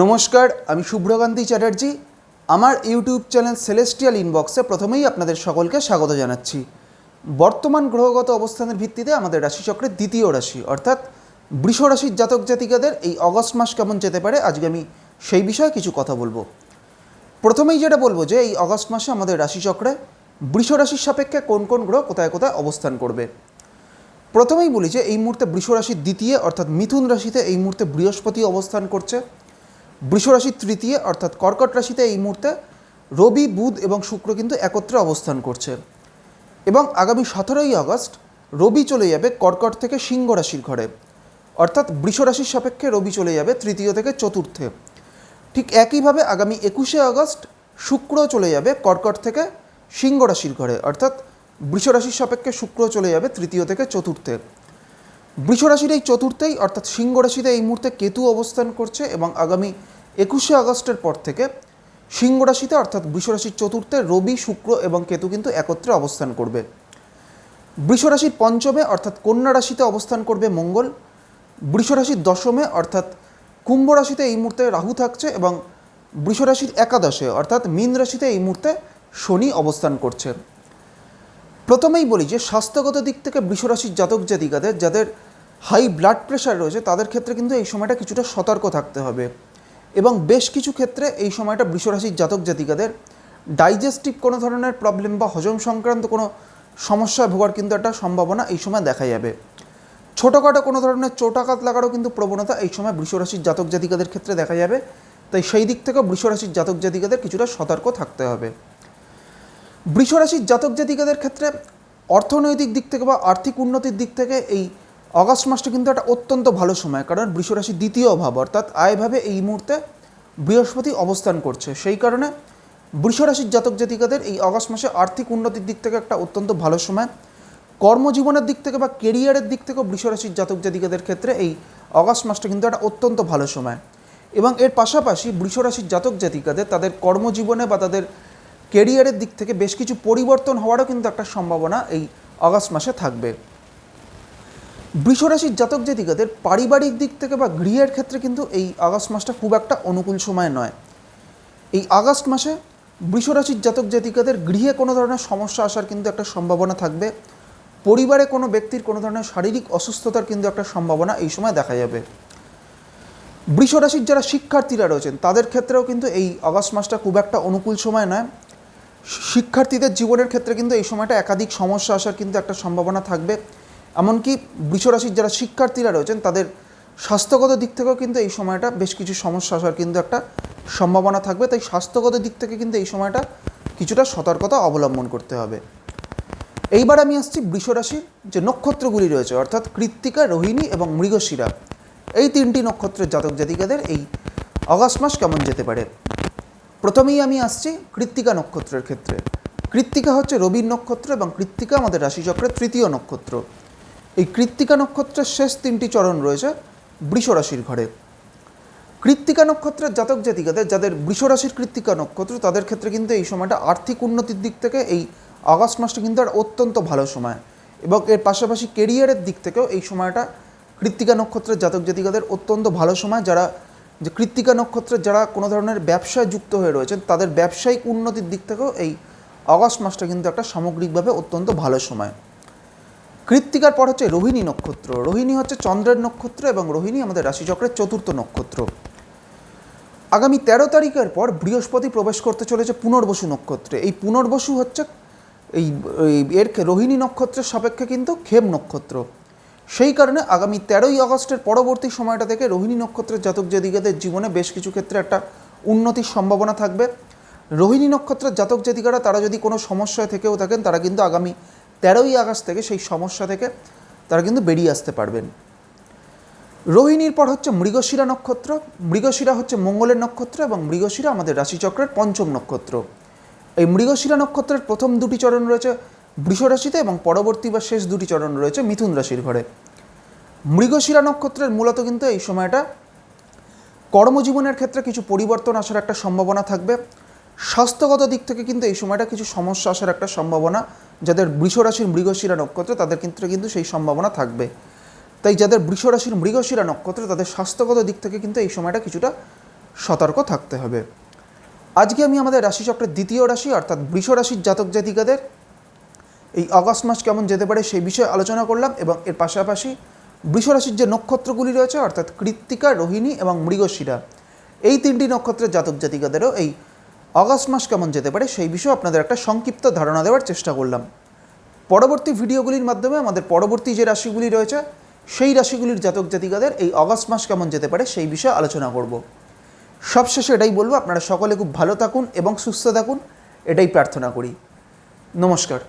নমস্কার, আমি শুভ্রকান্তি চ্যাটার্জি। আমার ইউটিউব চ্যানেল সেলেস্টিয়াল ইনবক্সে প্রথমেই আপনাদের সকলকে স্বাগত জানাচ্ছি। বর্তমান গ্রহগত অবস্থানের ভিত্তিতে আমাদের রাশিচক্রের দ্বিতীয় রাশি, অর্থাৎ বৃষ রাশির জাতক জাতিকাদের এই অগস্ট মাস কেমন যেতে পারে, আজকে আমি সেই বিষয়ে কিছু কথা বলব। প্রথমেই যেটা বলব যে, এই অগস্ট মাসে আমাদের রাশিচক্রে বৃষ রাশির সাপেক্ষে কোন কোন গ্রহ কোথায় কোথায় অবস্থান করবে। প্রথমেই বলি যে, এই মুহূর্তে বৃষ রাশির দ্বিতীয়, অর্থাৎ মিথুন রাশিতে এই মুহূর্তে বৃহস্পতি অবস্থান করছে। বৃষ রাশির তৃতীয়, অর্থাৎ কর্কট রাশিতে এই মুহূর্তে রবি, বুধ এবং শুক্র কিন্তু একত্রে অবস্থান করছে। এবং আগামী সতেরোই আগস্ট রবি চলে যাবে কর্কট থেকে সিংহ রাশির ঘরে। অর্থাৎ বৃষ রাশির সাপেক্ষে রবি চলে যাবে তৃতীয় থেকে চতুর্থে। ঠিক একইভাবে আগামী একুশে আগস্ট শুক্র চলে যাবে কর্কট থেকে সিংহ রাশির ঘরে। অর্থাৎ বৃষ রাশির সাপেক্ষে শুক্র চলে যাবে তৃতীয় থেকে চতুর্থে। বৃষ রাশির এই চতুর্থেই, অর্থাৎ সিংহ রাশিতে এই মুহূর্তে কেতু অবস্থান করছে এবং আগামী একুশে আগস্টের পর থেকে সিংহ রাশিতে, অর্থাৎ বৃষ রাশির চতুর্থে রবি, শুক্র এবং কেতু কিন্তু একত্রে অবস্থান করবে। বৃষ রাশির পঞ্চমে, অর্থাৎ কন্যা রাশিতে অবস্থান করবে মঙ্গল। বৃষ রাশির দশমে, অর্থাৎ কুম্ভ রাশিতে এই মুহূর্তে রাহু থাকছে এবং বৃষ রাশির একাদশে, অর্থাৎ মীন রাশিতে এই মুহূর্তে শনি অবস্থান করছে। প্রথমেই বলি যে, স্বাস্থ্যগত দিক থেকে বৃষরাশির জাতক জাতিকাদের, যাদের হাই ব্লাড প্রেশার রয়েছে, তাদের ক্ষেত্রে কিন্তু এই সময়টা কিছুটা সতর্ক থাকতে হবে। এবং বেশ কিছু ক্ষেত্রে এই সময়টা বৃষরাশির জাতক জাতিকাদের ডাইজেস্টিভ কোনো ধরনের প্রবলেম বা হজম সংক্রান্ত কোনো সমস্যায় ভোগার কিন্তু একটা সম্ভাবনা এই সময় দেখা যাবে। ছোটোখাটো কোনো ধরনের চোটাঘাত লাগারও কিন্তু প্রবণতা এই সময় বৃষরাশির জাতক জাতিকাদের ক্ষেত্রে দেখা যাবে। তাই সেই দিক থেকে বৃষরাশির জাতক জাতিকাদের কিছুটা সতর্ক থাকতে হবে। বৃষরাশির জাতক জাতিকাদের ক্ষেত্রে অর্থনৈতিক দিক থেকে বা আর্থিক উন্নতির দিক থেকে এই অগাস্ট মাসটা কিন্তু একটা অত্যন্ত ভালো সময়, কারণ বৃষরাশির দ্বিতীয় অভাব অর্থাৎ আয়ভাবে এই মুহূর্তে বৃহস্পতি অবস্থান করছে। সেই কারণে বৃষরাশির জাতক জাতিকাদের এই অগাস্ট মাসে আর্থিক উন্নতির দিক থেকে একটা অত্যন্ত ভালো সময়। কর্মজীবনের দিক থেকে বা কেরিয়ারের দিক থেকেও বৃষরাশির জাতক জাতিকাদের ক্ষেত্রে এই অগাস্ট মাসটা কিন্তু একটা অত্যন্ত ভালো সময়। এবং এর পাশাপাশি বৃষরাশির জাতক জাতিকাদের তাদের কর্মজীবনে বা তাদের কেরিয়ারের দিক থেকে বেশ কিছু পরিবর্তন হওয়ারও কিন্তু একটা সম্ভাবনা এই আগস্ট মাসে থাকবে। বৃষরাশির জাতক জাতিকাদের পারিবারিক দিক থেকে বা গৃহের ক্ষেত্রে কিন্তু এই আগস্ট মাসটা খুব একটা অনুকূল সময় নয়। এই আগস্ট মাসে বৃষরাশির জাতক জাতিকাদের গৃহে কোনো ধরনের সমস্যা আসার কিন্তু একটা সম্ভাবনা থাকবে। পরিবারে কোনো ব্যক্তির কোনো ধরনের শারীরিক অসুস্থতার কিন্তু একটা সম্ভাবনা এই সময় দেখা যাবে। বৃষরাশির যারা শিক্ষার্থীরা রয়েছেন, তাদের ক্ষেত্রেও কিন্তু এই আগস্ট মাসটা খুব একটা অনুকূল সময় নয়। শিক্ষার্থীদের জীবনের ক্ষেত্রে কিন্তু এই সময়টা একাধিক সমস্যা আসার কিন্তু একটা সম্ভাবনা থাকবে। এমনকি বৃষরাশির যারা শিক্ষার্থীরা রয়েছেন, তাদের স্বাস্থ্যগত দিক থেকেও কিন্তু এই সময়টা বেশ কিছু সমস্যা আসার কিন্তু একটা সম্ভাবনা থাকবে। তাই স্বাস্থ্যগত দিক থেকে কিন্তু এই সময়টা কিছুটা সতর্কতা অবলম্বন করতে হবে। এইবার আমি আসছি বৃষরাশির যে নক্ষত্রগুলি রয়েছে, অর্থাৎ কৃত্তিকা, রোহিণী এবং মৃগশিরা। এই তিনটি নক্ষত্রের জাতক জাতিকাদের এই অগাস্ট মাস কেমন যেতে পারে? প্রথমেই আমি আসছি কৃত্তিকা নক্ষত্রের ক্ষেত্রে। কৃত্তিকা হচ্ছে রবির নক্ষত্র এবং কৃত্তিকা আমাদের রাশিচক্রের তৃতীয় নক্ষত্র। এই কৃত্তিকা নক্ষত্রের শেষ তিনটি চরণ রয়েছে বৃষ রাশির ঘরে। কৃত্তিকা নক্ষত্রের জাতক জাতিকাদের, যাদের বৃষ রাশির কৃত্তিকা নক্ষত্র, তাদের ক্ষেত্রে কিন্তু এই সময়টা আর্থিক উন্নতির দিক থেকে এই আগস্ট মাসটা কিন্তু একটা অত্যন্ত ভালো সময় এবং এর পাশাপাশি কেরিয়ারের দিক থেকেও এই সময়টা কৃত্তিকা নক্ষত্রের জাতক জাতিকাদের অত্যন্ত ভালো সময়। যারা যে কৃত্তিকা নক্ষত্রের যারা কোনো ধরনের ব্যবসায় যুক্ত হয়ে রয়েছেন, তাদের ব্যবসায়িক উন্নতির দিক থেকেও এই আগস্ট মাসটা কিন্তু একটা সামগ্রিকভাবে অত্যন্ত ভালো সময়। কৃত্তিকার পর হচ্ছে রোহিণী নক্ষত্র। রোহিণী হচ্ছে চন্দ্রের নক্ষত্র এবং রোহিণী আমাদের রাশিচক্রের চতুর্থ নক্ষত্র। আগামী তেরো তারিখের পর বৃহস্পতি প্রবেশ করতে চলেছে পুনর্বসু নক্ষত্রে। এই পুনর্বসু হচ্ছে এই, এই- এর রোহিণী নক্ষত্রের সাপেক্ষে কিন্তু ক্ষেম নক্ষত্র। সেই কারণে আগামী তেরোই আগস্টের পরবর্তী সময়টা থেকে রোহিণী নক্ষত্রের জাতক জাতিকাদের জীবনে বেশ কিছু ক্ষেত্রে একটা উন্নতির সম্ভাবনা থাকবে। রোহিণী নক্ষত্রের জাতক জাতিকারা, তারা যদি কোনো সমস্যায় থেকেও থাকেন, তারা কিন্তু আগামী তেরোই আগস্ট থেকে সেই সমস্যা থেকে তারা কিন্তু বেরিয়ে আসতে পারবেন। রোহিণীর পর হচ্ছে মৃগশিরা নক্ষত্র, মৃগশিরা হচ্ছে মঙ্গলের নক্ষত্র এবং মৃগশিরা আমাদের রাশিচক্রের পঞ্চম নক্ষত্র। এই মৃগশিরা নক্ষত্রের প্রথম দুটি চরণ রয়েছে বৃষ রাশিতে এবং পরবর্তী বা শেষ দুটি চরণ রয়েছে মিথুন রাশির ঘরে। মৃগশিরা নক্ষত্রের মূলত কিন্তু এই সময়টা কর্মজীবনের ক্ষেত্রে কিছু পরিবর্তন আসার একটা সম্ভাবনা থাকবে। স্বাস্থ্যগত দিক থেকে কিন্তু এই সময়টা কিছু সমস্যা আসার একটা সম্ভাবনা যাদের বৃষরাশির মৃগশিরা নক্ষত্র, তাদের ক্ষেত্রে কিন্তু সেই সম্ভাবনা থাকবে। তাই যাদের বৃষরাশির মৃগশিরা নক্ষত্র, তাদের স্বাস্থ্যগত দিক থেকে কিন্তু এই সময়টা কিছুটা সতর্ক থাকতে হবে। আজকে আমি আমাদের রাশিচক্রের দ্বিতীয় রাশি, অর্থাৎ বৃষ রাশির জাতক জাতিকাদের, এই অগস্ট মাস কেমন যেতে পারে সেই বিষয়ে আলোচনা করলাম এবং এর পাশাপাশি বৃষ রাশির যে নক্ষত্রগুলি রয়েছে, অর্থাৎ কৃত্তিকা, রোহিণী এবং মৃগশিরা, এই তিনটি নক্ষত্রের জাতক জাতিকাদেরও এই অগস্ট মাস কেমন যেতে পারে সেই বিষয়ে আপনাদের একটা সংক্ষিপ্ত ধারণা দেওয়ার চেষ্টা করলাম। পরবর্তী ভিডিওগুলির মাধ্যমে আমাদের পরবর্তী যে রাশিগুলি রয়েছে, সেই রাশিগুলির জাতক জাতিকাদের এই অগস্ট মাস কেমন যেতে পারে সেই বিষয়ে আলোচনা করব। সবশেষে এটাই বলব, আপনারা সকলে খুব ভালো থাকুন এবং সুস্থ থাকুন, এটাই প্রার্থনা করি। নমস্কার।